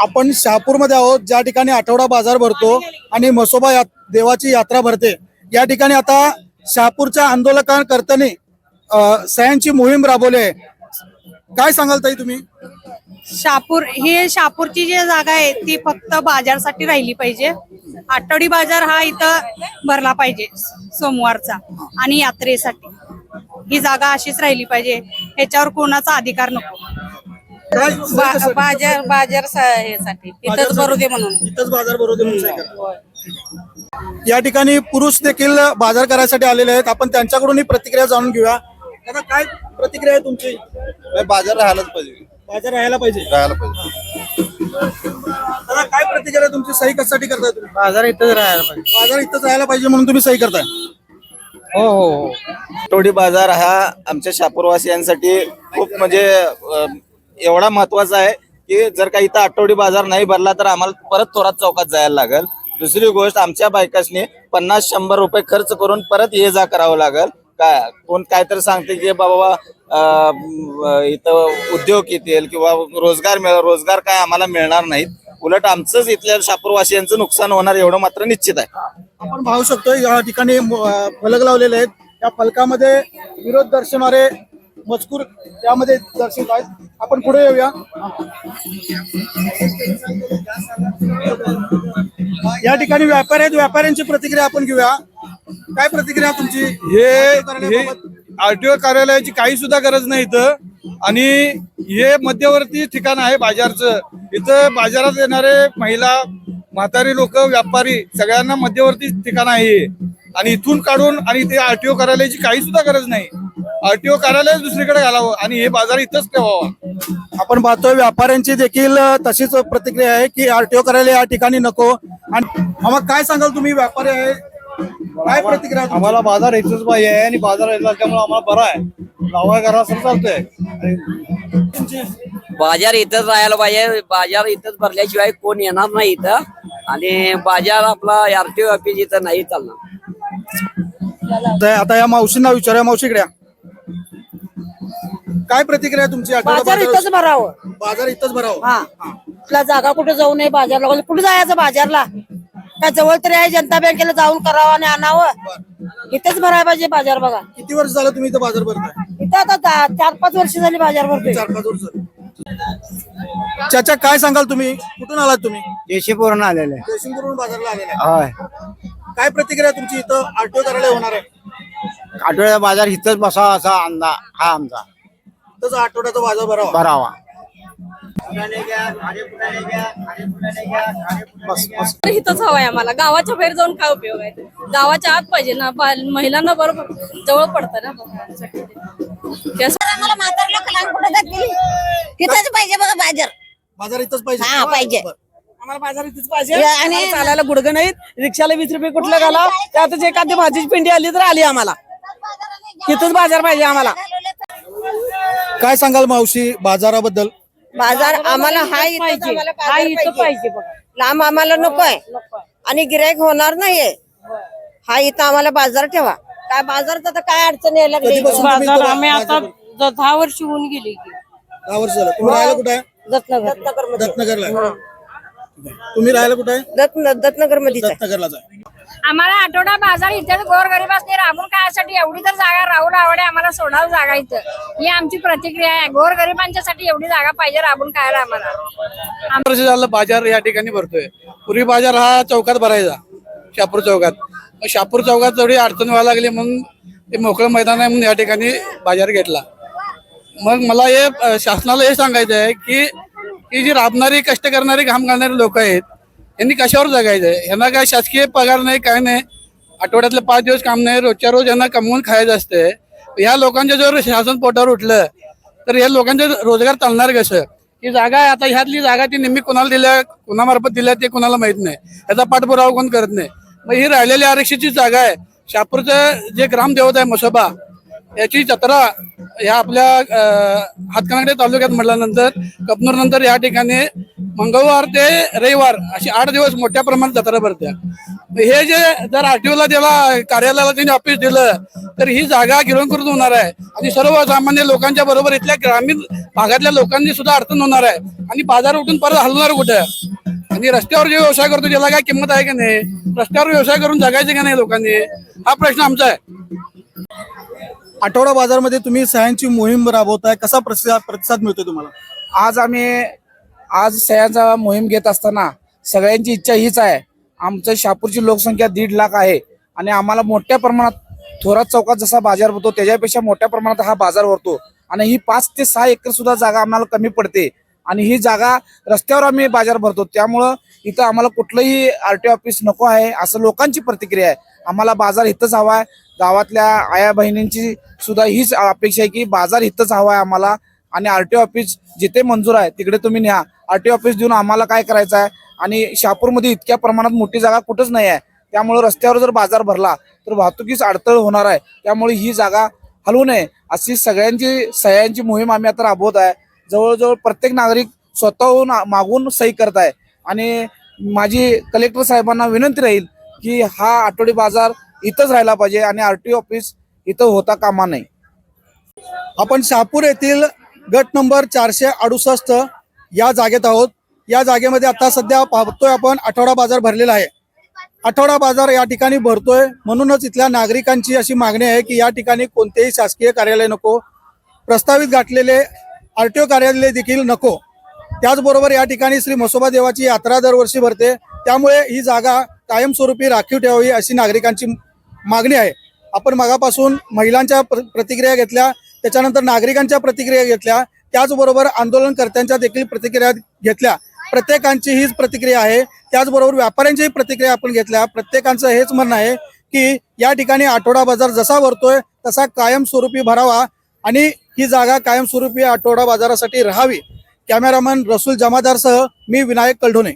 आपण शहापूरमध्ये आहोत ज्या ठिकाणी आठवडा बाजार भरतो आणि मसोबा या देवाची यात्रा भरते. या ठिकाणी आता शहापूरच्या आंदोलकांकर्त्यांनी सह्यांची मोहीम राबवली आहे. काय सांगाल ताई तुम्ही? शापूर ही शापूरची जी जागा आहे ती फक्त बाजारसाठी राहिली पाहिजे. आठवडी बाजार हा इथं भरला पाहिजे सोमवारचा आणि यात्रेसाठी. ही जागा अशीच राहिली पाहिजे. ह्याच्यावर कोणाचा अधिकार नको. बा- बाजार बाजारसाठी तिथंच भरू दे म्हणून. इथंच बाजार भरवते म्हणून सही करा. या ठिकाणी पुरुष देखील बाजार करायसाठी आलेले आहेत. आपण त्यांच्याकडूनही प्रतिक्रिया जाणून घेऊया. दादा काय प्रतिक्रिया आहे तुमची? नाही, बाजार राहायलाच पाहिजे. बाजार राहायला पाहिजे. राहायला पाहिजे. दादा काय प्रतिक्रिया आहे तुमची? सही कशासाठी करताय तुम्ही? बाजार इथंच राहायला पाहिजे. बाजार इथंच राहायला पाहिजे म्हणून तुम्ही सही करताय. हो हो हो. आठवडी बाजार हा आमच्या शापूरवासियांसाठी खूप म्हणजे अं, एवढा महत्त्वाचा आहे की जर का इथं आठवडी बाजार नाही भरला तर आम्हाला परत थोरात चौकात जायला लागेल. दुसरी गोष्ट आमच्या बायकासनी पन्नास शंभर रुपये खर्च करून परत ये जा करावं लागेल. काय कोण काय तर सांगते की बाबा इथं उद्योग येतील किंवा रोजगार मिळ रोजगार काय आम्हाला मिळणार नाहीत. उलट आमचंच इथल्या शापूरवासियांचं नुकसान होणार एवढं मात्र निश्चित आहे. आपण पाहू शकतो या ठिकाणी फलक लावलेले आहेत. या फलकामध्ये विरोध दर्शवणारे मजकूर त्यामध्ये दर्शित आहेत. आपण पुढे येऊया. या ठिकाणी व्यापारी आहेत. व्यापाऱ्यांची प्रतिक्रिया आपण घेऊया. काय प्रतिक्रिया तुमची? हे आरटीओ कार्यालयाची काही सुद्धा गरज नाही इथं. आणि हे मध्यवर्ती ठिकाण आहे बाजारचं. इथं बाजारात येणारे महिला म्हातारी लोक व्यापारी सगळ्यांना मध्यवर्ती ठिकाण आहे आणि इथून काढून आणि ते आरटीओ कार्यालयाची काही सुद्धा गरज नाही. आरटीओ कार्यालय दुसरीकडे घालावं आणि हे बाजार इथंच ठेवावा. आपण पाहतोय व्यापाऱ्यांची देखील तशीच प्रतिक्रिया आहे की आरटीओ कार्यालय या ठिकाणी नको. आणि मग काय सांगाल तुम्ही? व्यापारी आहे. काय प्रतिक्रिया? आम्हाला बाजार इथंच पाहिजे आणि बाजार असल्यामुळे आम्हाला बरा आहे. लावा घरा सर चालतंय. बाजार इथंच राहायला पाहिजे. बाजार इथंच भरल्याशिवाय कोण येणार नाही इथं. आणि बाजार आपला आरटीओ ऑफिस इथं नाही चालणार. आता या मावशींना विचारूया. मावशीकडे या. काय प्रतिक्रिया आहे तुमची? आठवडा बाजार बाजार- इथंच भरावं. बाजार इथंच भरावं. हा. तुला जागा कुठे जाऊ नये बाजारला. कुठे जायचं बाजारला? काय जवळ तरी आहे जनता बँकेला जाऊन करावं आणि आणावं? इथेच भरायला पाहिजे बाजार बघा. किती वर्ष झालं तुम्ही इथं बाजार भरताय? इथं आता दा- चार पाच वर्ष झाली बाजार भरतोय. चार पाच वर्ष. झाली. चाचा काय सांगाल तुम्ही? कुठून आलात तुम्ही? देशीपूर्ण आलेले जयसिंगपूरहून बाजारला आलेला आहे. होय. काय प्रतिक्रिया तुमची इथं? कार्यालय होणार आहे. आठवड्याचा बाजार इथंच बसावा असा अंदा हा आमचा. तसं आठवड्याचा बाजार भरावा. भरावा तर इथंच हवंय आम्हाला. गावाच्या बाहेर जाऊन काय उपयोग आहे? गावाच्या आत पाहिजे ना. बा- महिलांना बरोबर जवळ पडतं ना बघण्यासाठी. त्यासाठी आम्हाला म्हातार लोक लहान कुठे जातील? तिथंच पाहिजे बघा बाजार. बाजार इथंच पाहिजे. हा पाहिजे. बरं. आम्हाला बाजार इथेच पाहिजे. आणि चालायला गुडघं नाहीत. रिक्षाला वीस रुपये कुठलं घाला. त्यातच एखादी भाजीची पिंडी आली तर आली आम्हाला. तिथंच बाजार पाहिजे आम्हाला. काय सांगाल मावशी बाजाराबद्दल? बाजार आम्हाला हा इथंच आम्हाला बाजार पाहिजे. लांब आम्हाला नकोय. आणि गिराईक होणार नाहीये. हा इथं आम्हाला बाजार ठेवा. काय बाजारात आता काय अडचण यायला लागली? कधीपासून तुम्ही बाजार इथं आम्ही आता बाजार- द- दहा वर्ष होऊन गेली की. दहा वर्ष झालं. तुम्ही राहायला कुठे आहे? दत्तनगर दत्तनगरला आहे. तुम्ही राहायला कुठे आहे? दत्त दत्तनगरमध्ये दत्तनगरलाच आहे. आम्हाला आठवडा बाजार इथेच गोरगरिबासने राबून खायसाठी एवढी तर जागा राहून आवडे आम्हाला सोडावं जागा इथं. ही आमची प्रतिक्रिया आहे. गोरगरिबांच्यासाठी एवढी जागा पाहिजे राबून खायला आम्हाला. वर्ष झालं बाजार या ठिकाणी भरतोय. पूर्वी बाजार हा चौकात भरायचा शापूर चौकात. शापूर चौकात थोडी अडचण व्हायला लागली म्हणून ते मोकळं मैदान आहे म्हणून या ठिकाणी बाजार घेतला. मग मला हे शासनाला हे सांगायचं आहे की ही जी राबणारी कष्ट करणारी घाम घालणारी लोक आहेत यांनी कशावर जगायचं? यांना काय शासकीय पगार नाही काय नाही? आठवड्यातले पाच दिवस काम नाही रोजच्या रोज यांना कमवून खायचं असते ह्या लोकांच्या जर शासन पोटावर उठलं तर या लोकांचा रोजगार चालणार कसं? ही जागा आहे आता ह्यातली जागा ती नेहमी कोणाला दिल्या कोणामार्फत दिल्या ते कोणाला माहीत नाही. याचा पाठपुरावा कोण करत नाही? मग ही राहिलेली आरक्षितची जागा आहे. शापूरचं जे ग्रामदेवत आहे मसोबा याची जत्रा ह्या आपल्या हातकणंगडे तालुक्यात म्हटल्यानंतर कपनूर नंतर या ठिकाणी मंगळवार ते रविवार अशी आठ दिवस मोठ्या प्रमाणात जत्रा भरते हे जे जर आरटीओला त्याला कार्यालयाला त्यांनी ऑफिस दिलं तर ही जागा गिळंकृत होणार आहे. आणि सर्वसामान्य लोकांच्या बरोबर इथल्या ग्रामीण भागातल्या लोकांनी सुद्धा अडचण होणार आहे. आणि बाजार उठून परत हलणार कुठं? आणि रस्त्यावर जे व्यवसाय करतो त्याला काय किंमत आहे का नाही? रस्त्यावर व्यवसाय करून जगायचे का नाही लोकांनी? हा प्रश्न आमचा आहे. आठवडा बाजारमध्ये तुम्ही सह्यांची मोहीम राबवताय. कसा प्रतिसाद प्रतिसाद मिळतोय तुम्हाला? आज आम्ही आज सह्याचा मोहीम घेत असताना सगळ्यांची इच्छा हीच आहे. आमचं शापूरची लोकसंख्या दीड लाख आहे आणि आम्हाला मोठ्या प्रमाणात थोरात चौकात जसा बाजार भरतो त्याच्यापेक्षा मोठ्या प्रमाणात हा बाजार भरतो. आणि ही पाच ते सहा एकर सुद्धा जागा आम्हाला कमी पडते. आणि ही जागा रस्त्यावर आम्ही बाजार भरतो. त्यामुळं इथं आम्हाला कुठलंही आरटीओ ऑफिस नको आहे असं लोकांची प्रतिक्रिया आहे. आम्हाला बाजार इथंच हवा आहे. गावातल्या आया बहिणींची सुद्धा हीच अपेक्षा आहे की बाजार इथंच हवा आहे आम्हाला. आणि आरटीओ ऑफिस जिथे मंजूर आहे तिकडे तुम्ही न्या. आरटीओ ऑफिस देऊन आम्हाला काय करायचं आहे आणि शहापूरमध्ये इतक्या प्रमाणात मोठी जागा कुठंच नाही आहे. त्यामुळे रस्त्यावर जर बाजार भरला तर वाहतुकीस अडथळ होणार आहे. त्यामुळे ही जागा हलवू नये. अशी सगळ्यांची सह्यांची मोहीम आम्ही आता राबवत आहे. जवळजवळ प्रत्येक नागरिक स्वतःहून मागून सही करत आहे. आणि माझी कलेक्टर साहेबांना विनंती राहील की हा आठवडी बाजार इथंच राहिला पाहिजे आणि आरटीओ ऑफिस इथं होता कामा नये. आपण शहापूर येथील गट नंबर चारशे अडुसष्ट या जागेत आहोत. या जागेमध्ये आता सध्या पाहतोय आपण आठवडा बाजार भरलेला आहे. आठवडा बाजार या ठिकाणी भरतोय. म्हणूनच इथल्या नागरिकांची अशी मागणी आहे की या ठिकाणी कोणतेही शासकीय कार्यालय नको. प्रस्तावित गाठलेले आरटीओ कार्यालय देखील नको. त्याचबरोबर या ठिकाणी श्री म्हसोबा देवाची यात्रा दरवर्षी भरते. त्यामुळे ही जागा कायमस्वरूपी राखीव ठेवावी अशी नागरिकांची मागणी आहे. आपण मगापासून महिलांच्या प्र- प्रतिक्रिया घेतल्या. त्याच्यानंतर नागरिकांच्या प्रतिक्रिया घेतल्या. त्याचबरोबर आंदोलनकर्त्यांच्या देखील प्रतिक्रिया घेतल्या. प्रत्येकांची हीच प्रतिक्रिया आहे. त्याचबरोबर व्यापाऱ्यांचीही प्रतिक्रिया आपण घेतल्या. प्रत्येकांचं हेच म्हणणं आहे की या ठिकाणी आठवडा बाजार जसा भरतोय तसा कायमस्वरूपी भरावा आणि ही जागा कायमस्वरूपी आठवडा बाजारासाठी राहावी. कॅमेरामन रसूल जमादारसह मी विनायक कलढोणे